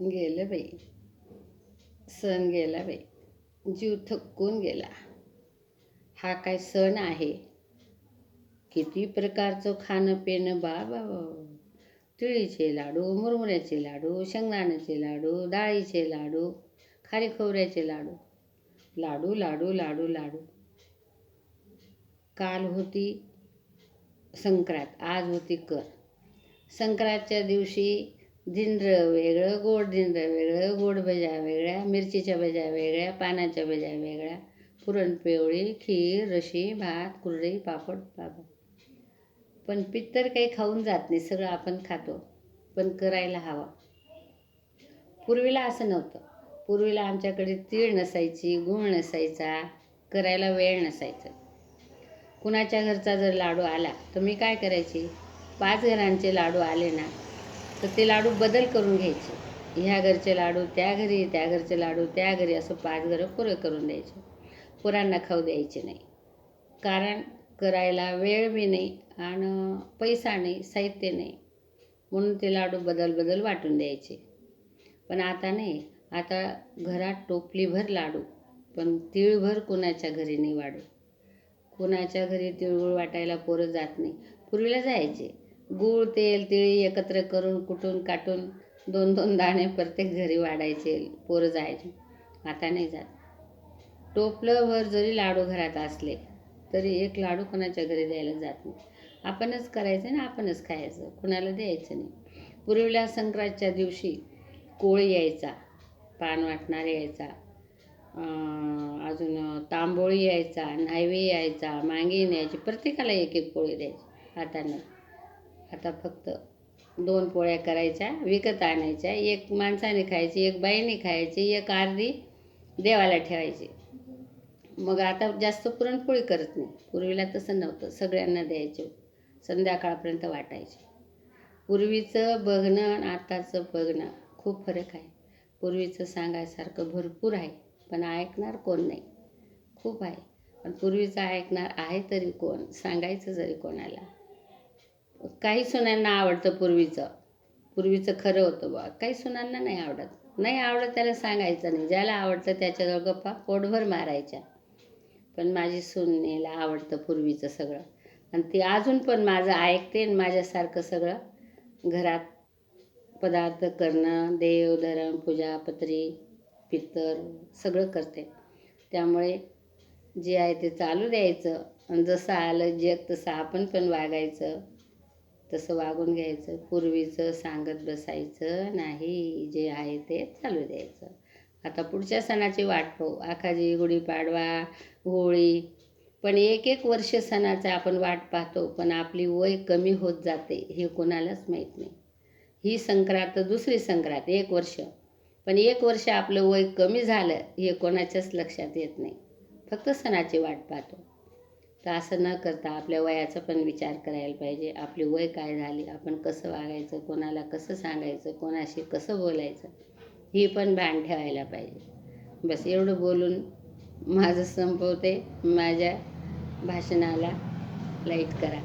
गेलं बाई. सण गेला बाई. जीव थकून गेला. हा काय सण आहे? किती प्रकारचं खाणं पिणं बा बा बा तिळीचे लाडू मुरमुऱ्याचे लाडू शेंगदाण्याचे लाडू डाळीचे लाडू खारीखवऱ्याचे लाडू. लाडू लाडू लाडू लाडू. काल होती संक्रांत आज होती कर. संक्रांतच्या दिवशी धिंड्र वेगळं गोड धिंड्र वेगळं गोड भज्या वेगळ्या मिरचीच्या भज्या वेगळ्या पानाच्या भज्या वेगळ्या पुरणपोळी खीर रशी भात कुरडई पापड पापड पण पित्तर काही खाऊन जात नाही सगळं आपण खातो पण करायला हवा. पूर्वीला असं नव्हतं. पूर्वीला आमच्याकडे तीळ नसायची गुळ नसायचा करायला वेळ नसायचा. कुणाच्या घरचा जर लाडू आला तर मी काय करायची? पाच घरांचे लाडू आले ना तर ते लाडू बदल करून घ्यायचे. ह्या घरचे लाडू त्या घरी त्या घरचे लाडू त्या घरी असं पाच घरं पुरं करून द्यायचे. पोरांना खाऊ द्यायचे नाही. कारण करायला वेळ बी नाही आणि पैसा नाही साहित्य नाही. म्हणून ते लाडू बदल बदल वाटून द्यायचे. पण आता नाही. आता घरात टोपलीभर लाडू पण तिळभर कोणाच्या घरी नाही वाढू कोणाच्या घरी तिळगुळ वाटायला पोरं जात नाही. पूर्वीला जायचे. गूळ तेल तिळी एकत्र करून कुटून काटून दोन दोन दाणे प्रत्येक घरी वाढायचे पोरं जायचे. आता नाही जात. टोपलंभर जरी लाडू घरात असले तरी एक लाडू कोणाच्या घरी द्यायला जात नाही. आपणच करायचं ना आपणच खायचं. कुणाला द्यायचं नाही. पूर्वीला संक्रांतच्या दिवशी कोळी यायचा पान वाटणारे यायचा अजून तांबोळी यायचा नायवे यायचा मांगे न्यायची प्रत्येकाला एक एक पोळी द्यायची. आता नाही. आता फक्त दोन पोळ्या करायच्या विकत आणायच्या. एक माणसाने खायची एक बाईने खायची एक अर्धी देवाला ठेवायची. मग आता जास्त पुरणपोळी करत नाही. पूर्वीला तसं नव्हतं. सगळ्यांना द्यायचे. संध्याकाळपर्यंत वाटायचे. पूर्वीचं बघणं आणि आताचं बघणं खूप फरक आहे. पूर्वीचं सांगायसारखं भरपूर आहे पण ऐकणार कोण नाही? खूप आहे. पण पूर्वीचं ऐकणार आहे तरी कोण? सांगायचं जरी कोणाला. काही सुनांना आवडतं पूर्वीचं. पूर्वीचं खरं होतं बा काही सुनांना नाही आवडत. नाही आवडत त्याला सांगायचं नाही. ज्याला आवडतं त्याच्याजवळ गप्पा पोटभर मारायच्या. पण माझी सुनेला आवडतं पूर्वीचं सगळं. आणि ती अजून पण माझं ऐकते आणि माझ्यासारखं सगळं घरात पदार्थ करणं देव धर्म पूजा पत्री पित्तर सगळं करते. त्यामुळे जे आहे ते चालू द्यायचं. आणि जसं आलं जग तसं आपण पण वागायचं. तसं वागून घ्यायचं पूर्वीचं सांगत बसायचं नाही जे आहे ते चालू द्यायचं. आता पुढच्या सणाची वाट पाहू. आखाजी गुढीपाडवा होळी पण एक एक वर्ष सणाचा आपण वाट पाहतो पण आपली वय कमी होत जाते हे कोणालाच माहीत नाही. ही संक्रांत दुसरी संक्रांत एक वर्ष. पण एक वर्ष आपलं वय कमी झालं हे कोणाच्याच लक्षात येत नाही. फक्त सणाची वाट पाहतो. तर असं न करता आपल्या वयाचा पण विचार करायला पाहिजे. आपली वय काय झाली आपण कसं वागायचं कोणाला कसं सांगायचं कोणाशी कसं बोलायचं ही पण भान ठेवायला पाहिजे. बस एवढं बोलून माझं संपवते. माझ्या भाषणाला लाइट करा.